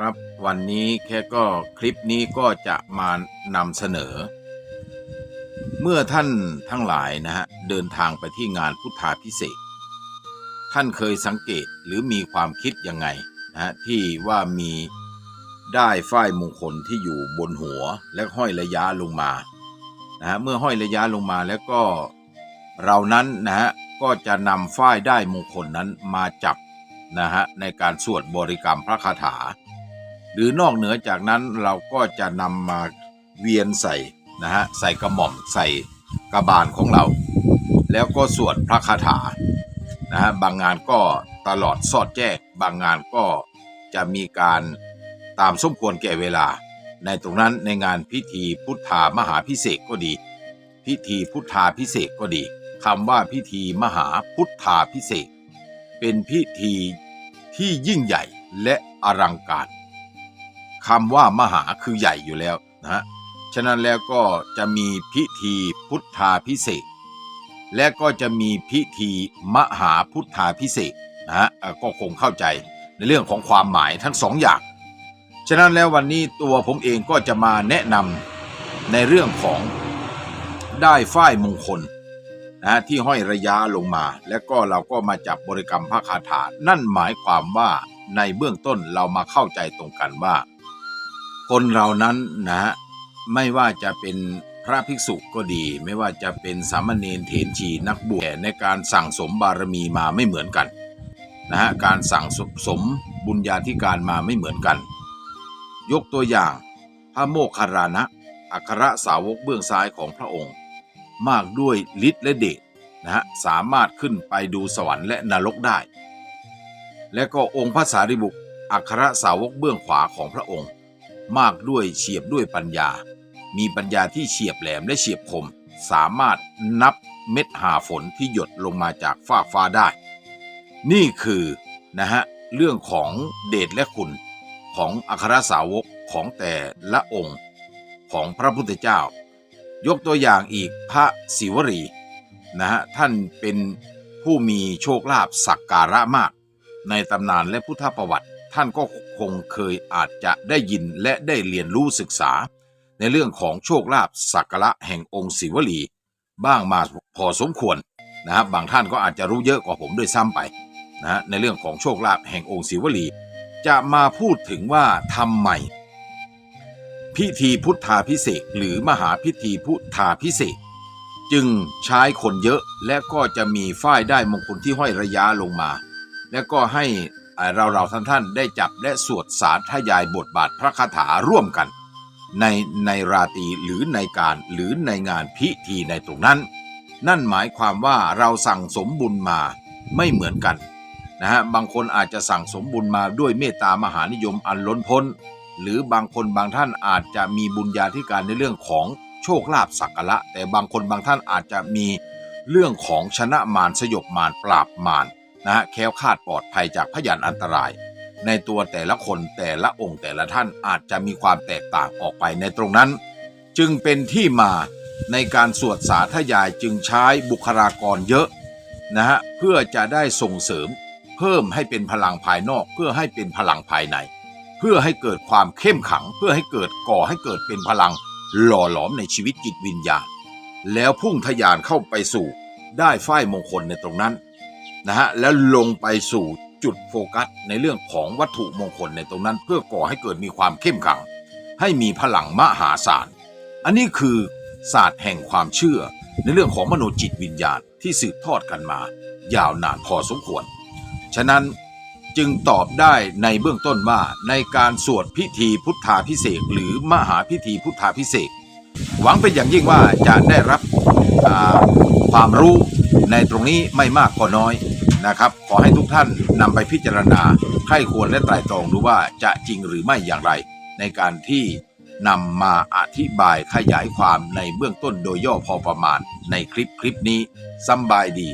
ครับวันนี้แค่ก็คลิปนี้ก็จะมานำเสนอ เมื่อท่านทั้งหลายนะฮะเดินทางไปที่งานพุทธาพิเศษ ท่านเคยสังเกตหรือมีความคิดยังไงนะฮะที่ว่ามีได้ฝ้ายมงคลที่อยู่บนหัวและห้อยระยะลงมานะฮะเมื่อห้อยระยะลงมาแล้วก็เรานั้นนะฮะก็จะนำฝ้ายได้มงคลนั้นมาจับนะฮะในการสวดบริกรรมพระคาถา หรือนอกเหนือจากนั้นเราก็จะนำมาเวียนใส่นะฮะใส่กระหม่อมใส่กระบาลของเรา แล้วก็สวดพระคาถานะฮะบางงานก็ตลอดสอดแจ้งบางงานก็จะมีการตามสมควรแก่เวลา ในตรงนั้นในงานพิธีพุทธามหาพิเศษก็ดี พิธีพุทธาพิเศษก็ดีคำว่าพิธีมหาพุทธาพิเศษ เป็นพิธีที่ยิ่งใหญ่และอลังการ คำว่ามหาคือใหญ่อยู่แล้วนะฮะฉะนั้นแล้วก็จะมีพิธีพุทธาพิเศษ และก็จะมีพิธีมหาพุทธาพิเศษนะฮะก็คงเข้าใจในเรื่องของความหมายทั้งสองอย่าง ฉะนั้นแล้ววันนี้ตัวผมเองก็จะมาแนะนำในเรื่องของได้ฝ้ายมงคลนะฮะที่ห้อยระยะลงมา แล้วก็เราก็มาจับบริกรรมพระคาถา นั่นหมายความว่าในเบื้องต้นเรามาเข้าใจตรงกันว่า คนเรานั้นนะฮะไม่ว่าจะเป็นพระภิกษุก็ดี ไม่ว่าจะเป็นสามเณรเถรชีนักบวชในการสั่งสมบารมีมาไม่เหมือนกันนะฮะการสั่งสมบุญญาธิการมาไม่เหมือนกัน ยกตัวอย่างพระโมคคัลลานะอัครสาวกเบื้องซ้ายของพระองค์ มากด้วยฤทธิ์และเดชนะฮะสามารถขึ้นไปดูสวรรค์และนรกได้ และก็องค์พระสารีบุตรอัครสาวกเบื้องขวาของพระองค์ มากด้วยเฉียบด้วยปัญญา มีปัญญาที่เฉียบแหลมและเฉียบคม สามารถนับเม็ดหาฝนที่หยดลงมาจากฟ้าฟ้าได้ นี่คือนะฮะเรื่องของเดชและคุณของอัครสาวกของแต่ละองค์ของพระพุทธเจ้า ยกตัวอย่างอีกพระศิวรีนะฮะท่านเป็นผู้มีโชคลาภสักการะมาก ในตำนานและพุทธประวัติ ท่านก็คงเคยอาจจะได้ยินและได้เรียนรู้ศึกษา ในเรื่องของโชคลาภสักระแห่งองค์ศิวลี บ้างมาพอสมควรนะครับบางท่านก็อาจจะรู้เยอะกว่าผมด้วยซ้ำไปนะฮะในเรื่องของโชคลาภแห่งองค์ศิวลี จะมาพูดถึงว่าทำไมพิธีพุทธาพิเศษหรือมหาพิธีพุทธาพิเศษจึงใช้คนเยอะและก็จะมีฝ้ายได้มงคลที่ห้อยระยะลงมา และก็ให้ เราเราท่านท่านได้จับและสวดสาธยายบทบาทพระคาถาร่วมกัน ในในราตรีหรือในการหรือในงานพิธีในตรงนั้น นั่นหมายความว่าเราสั่งสมบุญมาไม่เหมือนกันนะฮะบางคนอาจจะสั่งสมบุญมาด้วยเมตตามหานิยมอันล้นพ้น หรือบางคนบางท่านอาจจะมีบุญญาธิการในเรื่องของโชคลาภสักการะแต่บางคนบางท่านอาจจะมีเรื่องของชนะมารสยบมารปราบมาร นะฮะแคล้วคลาดปลอดภัยจากพยานอันตราย ในตัวแต่ละคนแต่ละองค์แต่ละท่านอาจจะมีความแตกต่างออกไปในตรงนั้น จึงเป็นที่มาในการสวดสาธยายจึงใช้บุคลากรเยอะนะฮะเพื่อจะได้ส่งเสริม เพิ่มให้เป็นพลังภายนอก เพื่อให้เป็นพลังภายใน เพื่อให้เกิดความเข้มขัง เพื่อให้เกิดก่อให้เกิดเป็นพลังหล่อหลอมในชีวิตจิตวิญญาณแล้วพุ่งทะยานเข้าไปสู่ได้ฝ้ายมงคลในตรงนั้น นะฮะแล้วลงไปสู่จุดโฟกัสในเรื่องของวัตถุมงคลในตรงนั้นเพื่อก่อให้เกิดมีความเข้มขัง ให้มีพลังมหาศาลอันนี้คือศาสตร์แห่งความเชื่อ ในเรื่องของมโนจิตวิญญาณที่สืบทอดกันมา ยาวนานพอสมควร ฉะนั้นจึงตอบได้ในเบื้องต้นว่าในการสวดพิธีพุทธาพิเศษหรือมหาพิธีพุทธาพิเศษหวังเป็นอย่างยิ่งว่าจะได้รับความรู้ในตรงนี้ไม่มากก็น้อย นะครับ ขอให้ทุกท่านนำไปพิจารณาไข้ควรและไตร่ตรองดูว่าจะจริงหรือไม่อย่างไร ในการที่นำมาอธิบายขยายความในเบื้องต้นโดยย่อพอประมาณในคลิปคลิปนี้สำบายดี